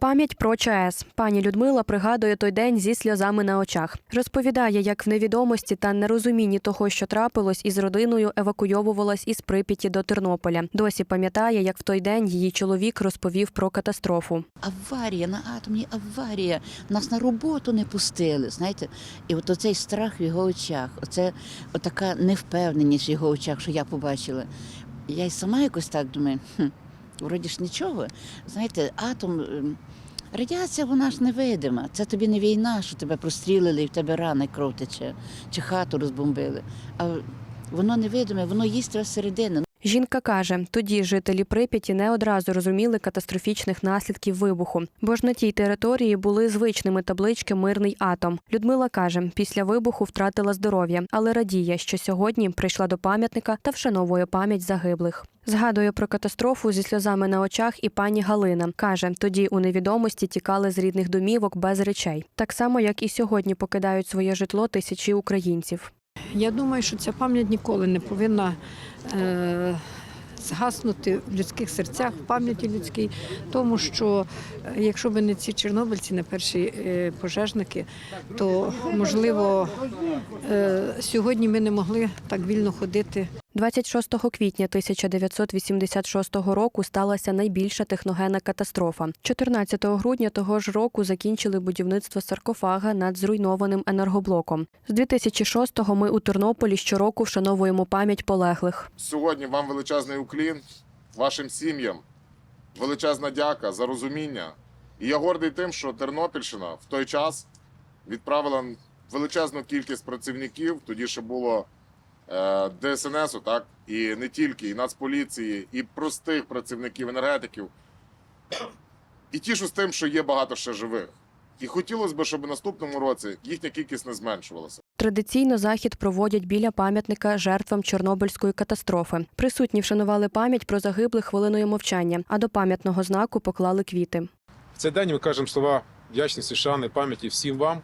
Пам'ять про ЧАЕС. Пані Людмила пригадує той день зі сльозами на очах. Розповідає, як в невідомості та нерозумінні того, що трапилось, із родиною евакуйовувалась із Прип'яті до Тернополя. Досі пам'ятає, як в той день її чоловік розповів про катастрофу. аварія на атомній аварія. Нас на роботу не пустили. Знаєте, і от оцей страх в його очах, оце така невпевненість в його очах, що я побачила. Я й сама якось так думаю, вроді ж нічого. Знаєте, атом. ем, Радіація вона ж невидима. Це тобі не війна, що тебе прострілили і в тебе рана кров тече, чи хату розбомбили. А воно невидиме, воно їсть тебе зсередини. Жінка каже, тоді жителі Прип'яті не одразу розуміли катастрофічних наслідків вибуху, бо ж на тій території були звичними таблички Мирний атом. Людмила каже, після вибуху втратила здоров'я, але радіє, що сьогодні прийшла до пам'ятника та вшановує пам'ять загиблих. Згадує про катастрофу зі сльозами на очах і пані Галина. Каже, тоді у невідомості тікали з рідних домівок без речей, так само як і сьогодні покидають своє житло тисячі українців. Я думаю, що ця пам'ять ніколи не повинна е, згаснути в людських серцях, в пам'яті людській, тому що е, якщо б не ці чорнобильці, не перші е, пожежники, то можливо е, сьогодні ми не могли так вільно ходити 26 квітня 1986 року сталася найбільша техногенна катастрофа. 14 грудня того ж року закінчили будівництво саркофага над зруйнованим енергоблоком. З 2006-го ми у Тернополі щороку вшановуємо пам'ять полеглих. Сьогодні вам величезний уклін, вашим сім'ям, величезна дяка за розуміння. І я гордий тим, що Тернопільщина в той час відправила величезну кількість працівників. Тоді ще було ДСНСу, так, і не тільки, і Нацполіції, і простих працівників енергетиків. І тішусь тим, що є багато ще живих. І хотілося б, щоб в наступному році їхня кількість не зменшувалася. Традиційно захід проводять біля пам'ятника жертвам Чорнобильської катастрофи. Присутні вшанували пам'ять про загиблих хвилиною мовчання, а до пам'ятного знаку поклали квіти. В цей день ми кажемо слова вдячності, шани, пам'яті всім вам,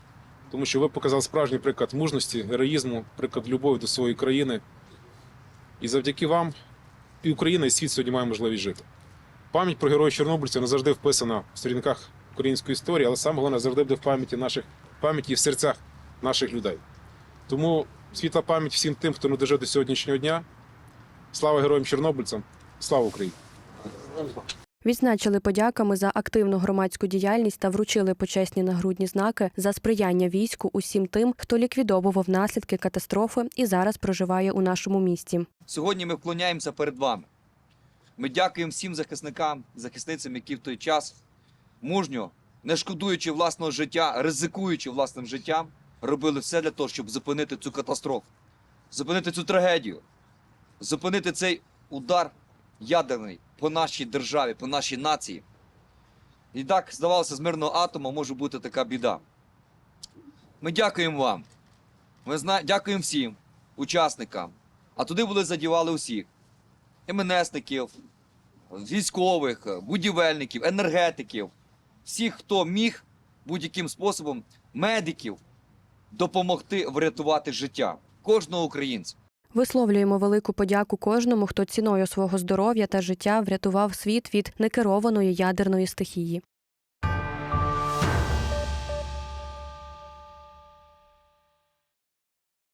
тому що ви показали справжній приклад мужності, героїзму, приклад любові до своєї країни. І завдяки вам і Україна, і світ сьогодні має можливість жити. Пам'ять про героїв Чорнобильця не завжди вписана в сторінках української історії, але саме головне завжди буде в пам'яті наших пам'яті і в серцях наших людей. Тому світла пам'ять всім тим, хто не дожив до сьогоднішнього дня. Слава героям Чорнобильцям! Слава Україні! Відзначили подяками за активну громадську діяльність та вручили почесні нагрудні знаки за сприяння війську усім тим, хто ліквідовував наслідки катастрофи і зараз проживає у нашому місті. Сьогодні ми вклоняємося перед вами. Ми дякуємо всім захисникам, захисницям, які в той час мужньо, не шкодуючи власного життя, ризикуючи власним життям, робили все для того, щоб зупинити цю катастрофу, зупинити цю трагедію, зупинити цей удар ядерний по нашій державі, по нашій нації. І так, здавалося, з мирного атома може бути така біда. Ми дякуємо вам. Ми зна... дякуємо всім учасникам. А туди були задівали усіх: МНСників, військових, будівельників, енергетиків, всіх, хто міг будь-яким способом, медиків допомогти врятувати життя кожного українця. Висловлюємо велику подяку кожному, хто ціною свого здоров'я та життя врятував світ від некерованої ядерної стихії.